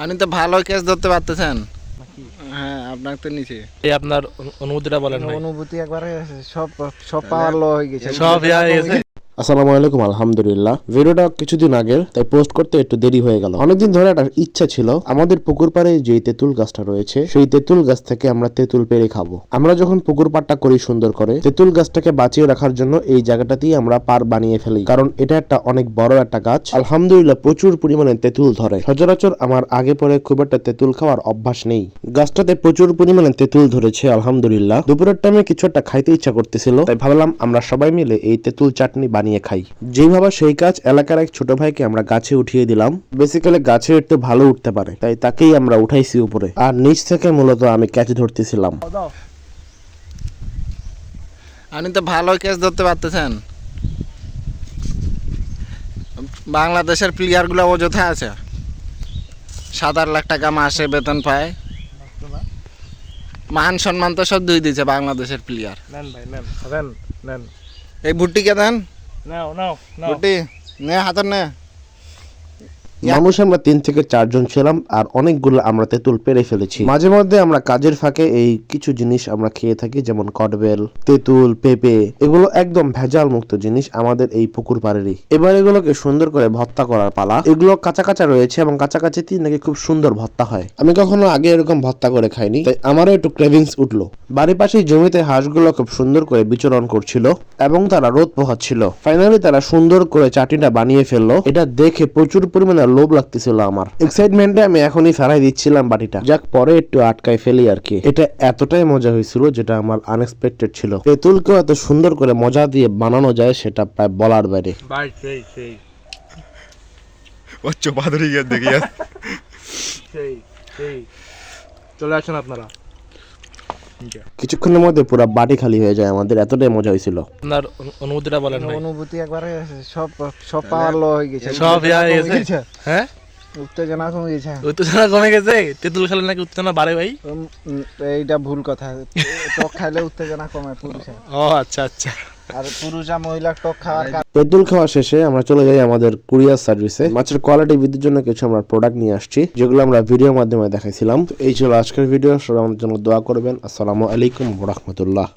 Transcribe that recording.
আপনি তো ভালো কেস ধরতে পারতেছেন। হ্যাঁ আপনার তো নিচে। এই আপনার অনুভূতিটা বলেন অনুভূতি একবারে সব সব পাওয়ার ল হয়ে গেছে। সব ইয়া হয়ে গেছে আসসালামু আলাইকুম, আলহামদুলিল্লাহ। ভিডিওটা কিছুদিন আগের, তাই পোস্ট করতে একটু দেরি হয়ে গেল। অনেকদিন ধরে একটা ইচ্ছা ছিল, আমাদের পুকুর পাড়ে যে তেঁতুল গাছটা রয়েছে, সেই তেঁতুল গাছ থেকে আমরা তেঁতুল পেরে খাব। আমরা যখন পুকুর পাড়টা করি সুন্দর করে, তেঁতুল গাছটাকে বাঁচিয়ে রাখার জন্য এই জায়গাটাতেই আমরা পার বানিয়ে ফেলি। কারণ এটা একটা অনেক বড় একটা গাছ। আলহামদুলিল্লাহ প্রচুর পরিমাণে তেঁতুল ধরে। সচরাচর আমার আগে পরে খুব একটা তেঁতুল খাওয়ার অভ্যাস নেই। গাছটাতে প্রচুর পরিমাণে তেঁতুল ধরেছে, আলহামদুলিল্লাহ। দুপুরের টাইমে কিছু একটা খাইতে ইচ্ছা করতেছিল, তাই ভাবলাম আমরা সবাই মিলে এই তেঁতুল চাটনি বানিয়ে খাই। যেভাবে সেই কাজ এলাকার এক ছোট ভাইকে আমরা গাছে উঠিয়ে দিলাম বেসিক্যালি গাছে একটু ভালো উঠতে পারে তাই তাকেই আমরা উঠাইছি উপরে। আর নিচ থেকে মূলত আমি ক্যাচ ধরতেছিলাম। আপনি তো ভালো কেস ধরতে পারতেছেন। বাংলাদেশের প্লেয়ারগুলো অযথা আছে। সাত আট লাখ টাকা মাসে বেতন পায়। মান সম্মান তো সব দুই দিচ্ছে বাংলাদেশের প্লেয়ার নেন ভাই নেন নেন। এই ভুট্টিকে দেন। নাও নাও নাও নে হাতের নে মানুষ আমরা তিন থেকে চারজন ছিলাম আর অনেকগুলো আমরা তেঁতুল পেরে ফেলেছি। মাঝে মধ্যে আমরা কাজের ফাঁকে এই কিছু জিনিস আমরা খেয়ে থাকি, যেমন কটবেল তেঁতুল, পেঁপে, এগুলো একদম ভেজাল মুক্ত জিনিস আমাদের এই পুকুর পাড়েরই। এবার এগুলোকে সুন্দর করে ভর্তা করার পালা। এগুলো কাঁচা কাঁচা রয়েছে এবং কাঁচা কাঁচাতেই নাকি খুব সুন্দর ভর্তা হয়। আমি কখনো আগে এরকম ভর্তা করে খাইনি, তাই আমারও একটু ক্রেভিংস উঠল। বাড়ির পাশেই জমিতে হাঁসগুলো খুব সুন্দর করে বিচরণ করছিল এবং তারা রোদ পোহাচ্ছিল। ফাইনালি তারা সুন্দর করে চাটিটা বানিয়ে ফেলল। এটা দেখে প্রচুর পরিমাণে লোভ লাগতেছিল আমার। এক্সাইটমেন্টে আমি এখনই সারাই দিচ্ছিলাম বাটিটা। যাক পরে একটু আটকায় ফেলি আর কি। এটা এতটাই মজা হয়েছিল যেটা আমার আনএক্সপেক্টেড ছিল। তেঁতুলকেও এত সুন্দর করে মজা দিয়ে বানানো যায় সেটা প্রায় বলার বাইরে। ভাই সেই সেই। চোপা ধরে গিয়ে দেখি সেই সেই। চলে আসেন আপনারা। কিছুক্ষণের মধ্যে পুরো বাটি খালি হয়ে যায় আমাদের এতটাই মজা হয়েছিল। আপনার অনুভূতিটা বলেন ভাই। অনুভূতি একবারে সব সব পাওয়ার লো হয়ে গেছে। সব হয়ে গেছে। হ্যাঁ? উত্তেজনা কমে গেছে। উত্তেজনা কমে গেছে? তেঁতুল খেলে নাকি উত্তেজনা বাড়ে ভাই? এইটা ভুল কথা। টক খাইলে উত্তেজনা কমে পুরুষের। ও আচ্ছা আচ্ছা। আর পুরুষা মহিলা টক খাওয়ার তেঁতুল খাওয়া শেষে আমরা চলে যাই আমাদের কুরিয়ার সার্ভিসে। মাছের কোয়ালিটি বৃদ্ধির জন্য কিছু আমরা প্রোডাক্ট নিয়ে আসছি, যেগুলো আমরা ভিডিওর মাধ্যমে দেখাইছিলাম। এই ছিল আজকের ভিডিও সবাই আমাদের জন্য দোয়া করবেন। আসসালামু আলাইকুম রহমতুল্লাহ।